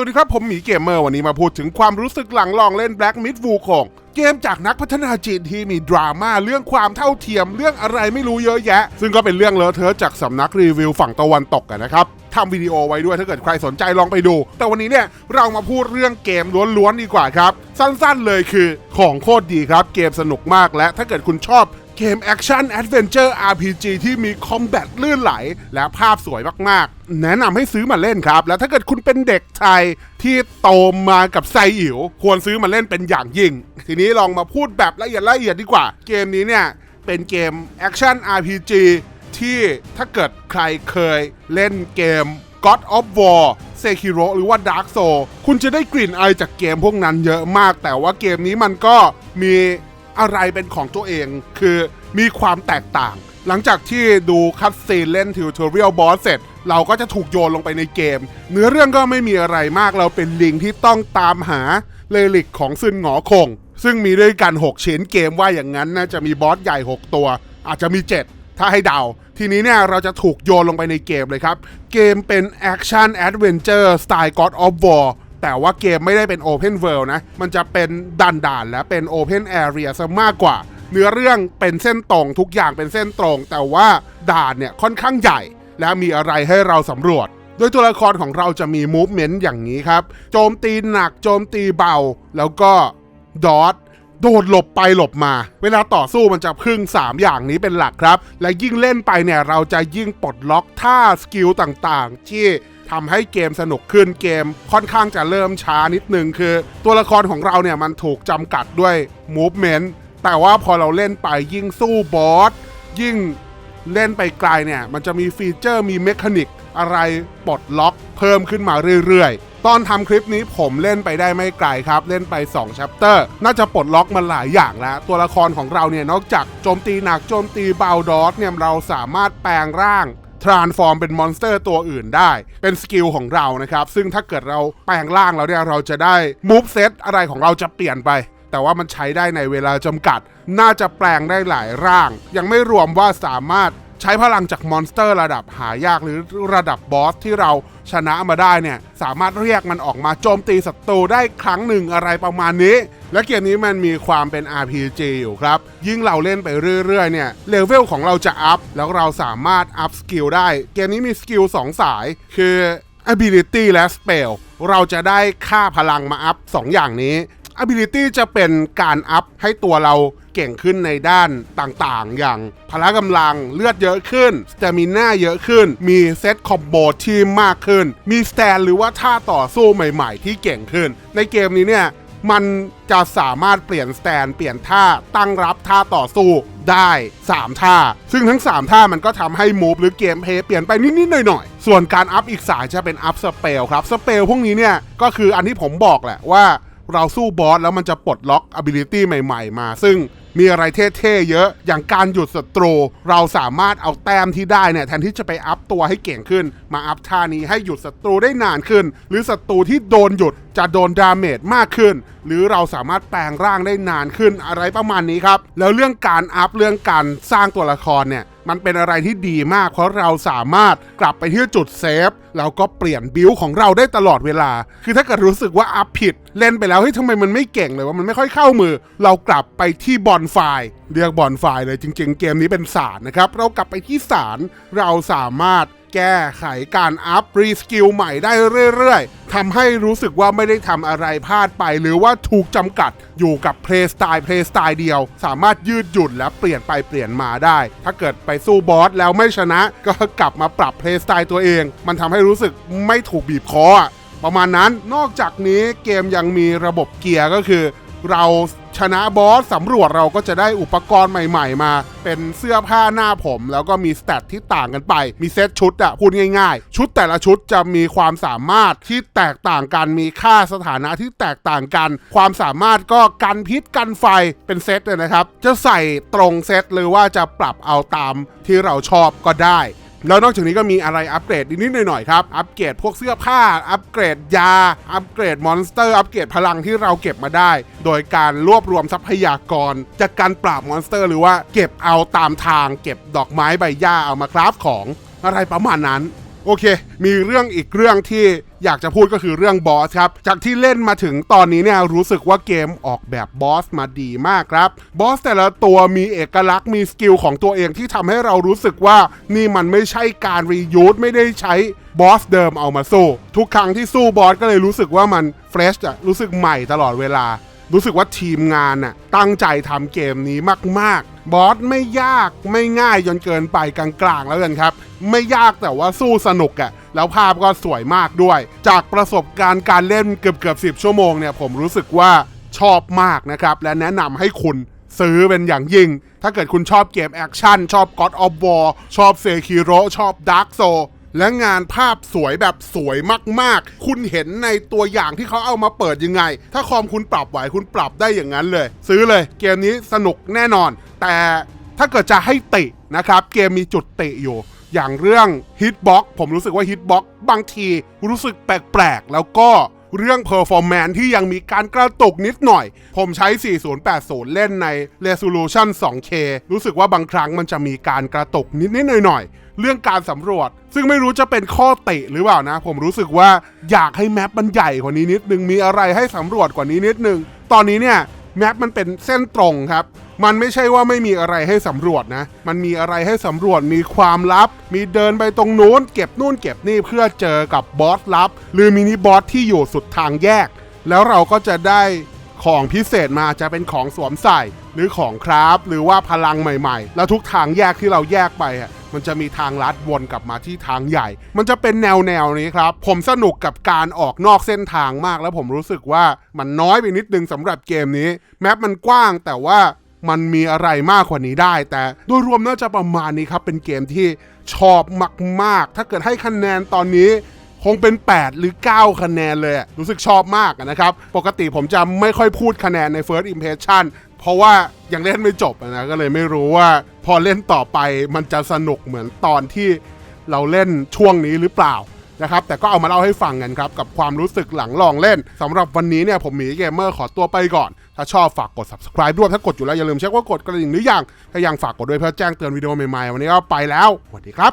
วัสดีครับ ผมหมีเกมเมอร์วันนี้มาพูดถึงความรู้สึกหลังลองเล่น Black Myth Wukong เกมจากนักพัฒนาจีนที่มีดราม่าเรื่องความเท่าเทียมเรื่องอะไรไม่รู้เยอะแยะ ซึ่งก็เป็นเรื่องเลอะเทอะจากสำนักรีวิวฝั่งตะวันตกกันนะครับทำวิดีโอไว้ด้วยถ้าเกิดใครสนใจลองไปดู แต่วันนี้เนี่ยเรามาพูดเรื่องเกมล้วนๆดีกว่าครับ สั้นๆเลยคือของโคตรดีครับ เกมสนุกมากและถ้าเกิดคุณชอบ เกมแอคชั่นแอดเวนเจอร์ RPG ที่มีคอมแบทลื่นไหล และภาพสวยมากๆ แนะนำให้ซื้อมาเล่นครับ แล้วถ้าเกิดคุณเป็นเด็กไทยที่โตมากับไซอิ๋วควรซื้อมาเล่นเป็นอย่างยิ่ง ทีนี้ลองมาพูดแบบละเอียดละเอียดดีกว่า เกมนี้เนี่ย เป็นเกมแอคชั่น RPG ที่ถ้าเกิดใครเคยเล่นเกม God of War Sekiro หรือว่า Dark Soul คุณจะได้กลิ่นอายจากเกมพวกนั้นเยอะมาก แต่ว่าเกมนี้มันก็มี อะไรเป็นของตัวเอง คือมีความแตกต่าง หลังจากที่ดูคัตซีนเล่นทิวทอเรียลบอสเสร็จ เราก็จะถูกโยนลงไปในเกม เนื้อเรื่องก็ไม่มีอะไรมากเราเป็นลิงที่ต้องตามหาเลลิกของซึนหงอคง ซึ่งมีด้วยกัน 6 ชิ้นเกมว่าอย่างนั้นน่าจะมีบอสใหญ่ 6 ตัว อาจจะมี 7 ถ้าให้เดา ทีนี้เนี่ยเราจะถูกโยนลงไปในเกมเลยครับ เกมเป็นแอคชั่นแอดเวนเจอร์สไตล์ God of War แต่ว่าเกมไม่ได้เป็น Open World นะ มันจะเป็นด่านๆและเป็น Open Area ซะมากกว่า เนื้อเรื่องเป็นเส้นตรงทุกอย่างเป็นเส้นตรง แต่ว่าด่านเนี่ยค่อนข้างใหญ่ และมีอะไรให้เราสำรวจโดยตัวละครของเราจะมีมูฟเมนต์อย่างนี้ครับ โจมตีหนัก โจมตีเบา แล้วก็ดอทโดดหลบไปหลบมา เวลาต่อสู้มันจะพึ่ง 3 อย่างนี้เป็นหลักครับ และยิ่งเล่นไปเนี่ย เราจะยิ่งปลดล็อกท่าสกิลต่างๆ ที่ ทำให้เกมสนุกขึ้นเกมค่อนข้างจะเริ่มช้านิดนึงคือ ตัวละครของเราเนี่ยมันถูกจำกัดด้วย movement แต่ว่าพอเราเล่นไปยิ่งสู้บอสยิ่งเล่นไปไกลเนี่ย มันจะมีฟีเจอร์มีเมคานิกอะไรปลดล็อกเพิ่มขึ้นมาเรื่อยๆ ตอนทำคลิปนี้ผมเล่นไปได้ไม่ไกลครับ เล่นไป2 chapter น่าจะปลดล็อกมาหลายอย่างแล้ว ตัวละครของเราเนี่ย นอกจากโจมตีหนักโจมตีเบาดอสเนี่ยเราสามารถแปลงร่าง ทรานส์ฟอร์มเป็นมอนสเตอร์ตัวอื่นได้ เป็นสกิลของเรานะครับ ซึ่งถ้าเกิดเราแปลงร่างแล้วเนี่ยเราจะได้มูฟเซตอะไรของเราจะเปลี่ยนไป แต่ว่ามันใช้ได้ในเวลาจำกัด น่าจะแปลงได้หลายร่าง ยังไม่รวมว่าสามารถ ใช้พลังจากมอนสเตอร์ระดับหายากหรือระดับบอสที่เราชนะมาได้เนี่ยสามารถเรียกมันออกมาโจมตีศัตรูได้ครั้งหนึ่งอะไรประมาณนี้ และเกมนี้มันมีความเป็น RPG อยู่ครับ ยิ่งเราเล่นไปเรื่อยๆเนี่ยเลเวลของเราจะอัพแล้วเราสามารถอัพสกิลได้ เกมนี้มีสกิล2สาย คือ ability และ spell เราจะได้ค่าพลังมาอัพ2อย่างนี้ ability จะเป็นการอัพให้ตัวเราเก่งขึ้นในด้านต่างๆ อย่างพละกำลังเลือดเยอะขึ้นสเตมิน่าเยอะขึ้น มีเซตคอมโบที่มากขึ้น มีสแตนหรือว่าท่าต่อสู้ใหม่ๆ ที่เก่งขึ้น ในเกมนี้เนี่ยมันจะสามารถเปลี่ยนสแตนเปลี่ยนท่าตั้งรับท่าต่อสู้ได้ 3 ท่า ซึ่งทั้ง 3 ท่ามันก็ทำให้มูฟหรือเกมเพย์เปลี่ยนไปนิด ๆ หน่อย ๆ ส่วนการอัพอีกสายจะเป็นอัพสเปลครับ สเปลพวกนี้เนี่ย ก็คืออันที่ผมบอกแหละว่า เราสู้บอสแล้วมันจะปลดล็อก ability ใหม่ ๆ มา ซึ่งมีอะไรเท่ๆเยอะ อย่างการหยุดศัตรู เราสามารถเอาแต้มที่ได้เนี่ยแทนที่จะไปอัพตัวให้เก่งขึ้น มาอัพท่านี้ให้หยุดศัตรูได้นานขึ้น หรือศัตรูที่โดนหยุดจะโดนดาเมจมากขึ้น หรือเราสามารถแปลงร่างได้นานขึ้นอะไรประมาณนี้ครับ แล้วเรื่องการอัพเรื่องการสร้างตัวละครเนี่ยมันเป็นอะไรที่ดีมากเพราะเราสามารถกลับไปที่จุดเซฟแล้วก็เปลี่ยนบิลของเราได้ตลอดเวลา คือถ้าเกิดรู้สึกว่าอัพผิด เล่นไปแล้วเฮ้ยทำไมมันไม่เก่งเลยว่ามันไม่ค่อยเข้ามือ เรากลับไปที่บอลไฟเรียกบอลไฟเลยจริง ๆ เกมนี้เป็นศารนะครับ เรากลับไปที่ศาลเราสามารถแก้ไขการอัพรีสกิลใหม่ได้เรื่อยๆทำให้รู้สึกว่าไม่ได้ทำอะไรพลาดไป หรือว่าถูกจำกัดอยู่กับเพลย์สไตล์เพลย์สไตล์เดียว สามารถยืดหยุ่นและเปลี่ยนไปเปลี่ยนมาได้ ถ้าเกิดไปสู้บอสแล้วไม่ชนะ ก็กลับมาปรับเพลย์สไตล์ตัวเอง มันทำให้รู้สึกไม่ถูกบีบคอประมาณนั้นนอกจากนี้เกมยังมีระบบเกียร์ก็คือ เรา ชนะบอสสำรวจเราก็จะได้อุปกรณ์ใหม่ ๆ มา เป็นเสื้อผ้าหน้าผม แล้วก็มีสเตตที่ต่างกันไป มีเซตชุดอะพูดง่าย ๆ ชุดแต่ละชุดจะมีความสามารถที่แตกต่างกันมีค่าสถานะที่แตกต่างกัน ความสามารถก็กันพิษกันไฟเป็นเซตเลยนะครับ จะใส่ตรงเซตหรือว่าจะปรับเอาตามที่เราชอบก็ได้ แล้วนอกจากนี้ก็มีอะไรอัปเกรดนิดหน่อยๆครับ อัปเกรดพวกเสื้อผ้า อัปเกรดยา อัปเกรดมอนสเตอร์ อัปเกรดพลังที่เราเก็บมาได้ โดยการรวบรวมทรัพยากร จากการปราบมอนสเตอร์ หรือว่าเก็บเอาตามทาง เก็บดอกไม้ใบหญ้าเอามาคราฟของอะไรประมาณนั้น โอเค มีเรื่องอีกเรื่องที่อยากจะพูดก็คือเรื่องบอสครับ จากที่เล่นมาถึงตอนนี้เนี่ยรู้สึกว่าเกมออกแบบบอสมาดีมากครับ บอสแต่ละตัวมีเอกลักษณ์มีสกิลของตัวเองที่ทำให้เรารู้สึกว่านี่มันไม่ใช่การรียูสไม่ได้ใช้บอสเดิมเอามาสู้ ทุกครั้งที่สู้บอสก็เลยรู้สึกว่ามันเฟรชอะรู้สึกใหม่ตลอดเวลา รู้สึกว่าทีมงานน่ะตั้งใจทำเกมนี้มาก ๆ บอสไม่ยากไม่ง่ายจนเกินไปกลางๆ แล้วกันครับ ไม่ยากแต่ว่าสู้สนุกอะ่ะแล้วภาพก็สวยมากด้วย จากประสบการณ์การเล่นเกือบเกือบสิบชั่วโมงเนี่ยผมรู้สึกว่าชอบมากนะครับ และแนะนำให้คุณซื้อเป็นอย่างยิ่ง ถ้าเกิดคุณชอบเกมแอคชั่น ชอบ God of War ชอบเซคิโรชอบ Dark Soul และงานภาพสวยแบบสวยมากๆ คุณเห็นในตัวอย่างที่เขาเอามาเปิดยังไง ถ้าคอมคุณปรับไหวคุณปรับได้อย่างนั้นเลย ซื้อเลยเกมนี้สนุกแน่นอน แต่ถ้าเกิดจะให้ตินะครับ เกมมีจุดติอยู่ อย่างเรื่อง Hitbox ผมรู้สึกว่า Hitbox บางทีรู้สึกแปลกๆ แล้วก็เรื่อง Performance ที่ยังมีการกระตุกนิดหน่อย ผมใช้ 4080 เล่นใน Resolution 2K รู้สึกว่าบางครั้งมันจะมีการกระตุกนิดๆหน่อยๆ เรื่องการสำรวจ ซึ่งไม่รู้จะเป็นข้อติหรือเปล่านะ ผมรู้สึกว่าอยากให้แมปมันใหญ่กว่านี้นิดนึงมีอะไรให้สำรวจกว่านี้นิดนึงตอนนี้เนี่ยแมปมันเป็นเส้นตรงครับ มันไม่ใช่ว่าไม่มีอะไรให้สำรวจนะ มันมีอะไรให้สำรวจ มีความลับ มีเดินไปตรงนู้น เก็บนู่นเก็บนี่เพื่อเจอกับบอสลับ หรือมินิบอสที่อยู่สุดทางแยก แล้วเราก็จะได้ของพิเศษมาจะเป็นของสวมใส่ หรือของคราฟหรือว่าพลังใหม่ๆ แล้วทุกทางแยกที่เราแยกไปอะ มันจะมีทางลัดวนกลับมาที่ทางใหญ่ มันจะเป็นแนวแนวนี้ครับ ผมสนุกกับการออกนอกเส้นทางมากแล้วผมรู้สึกว่ามันน้อยไปนิดนึงสำหรับเกมนี้ แมปมันกว้างแต่ว่ามันมีอะไรมากกว่านี้ได้ แต่โดยรวมน่าจะประมาณนี้ครับ เป็นเกมที่ชอบมากๆ ถ้าเกิดให้คะแนนตอนนี้คงเป็น 8 หรือ 9 คะแนนเลย รู้สึกชอบมากนะครับ ปกติผมจะไม่ค่อยพูดคะแนนใน First Impression เพราะว่ายังเล่นไม่จบนะก็เลยไม่รู้ว่าพอเล่นต่อไปมันจะสนุกเหมือนตอนที่เราเล่นช่วงนี้หรือเปล่านะครับแต่ก็เอามาเล่าให้ฟังกันครับ กับความรู้สึกหลังลองเล่นสำหรับวันนี้เนี่ยผมหมีเกมเมอร์ขอตัวไปก่อน ถ้าชอบฝากกด subscribe ด้วยถ้ากดอยู่แล้วอย่าลืมเช็คว่ากดกระดิ่งหรือยังถ้ายังฝากกดด้วยเพื่อแจ้งเตือนวิดีโอใหม่ๆ วันนี้ก็ไปแล้วสวัสดีครับ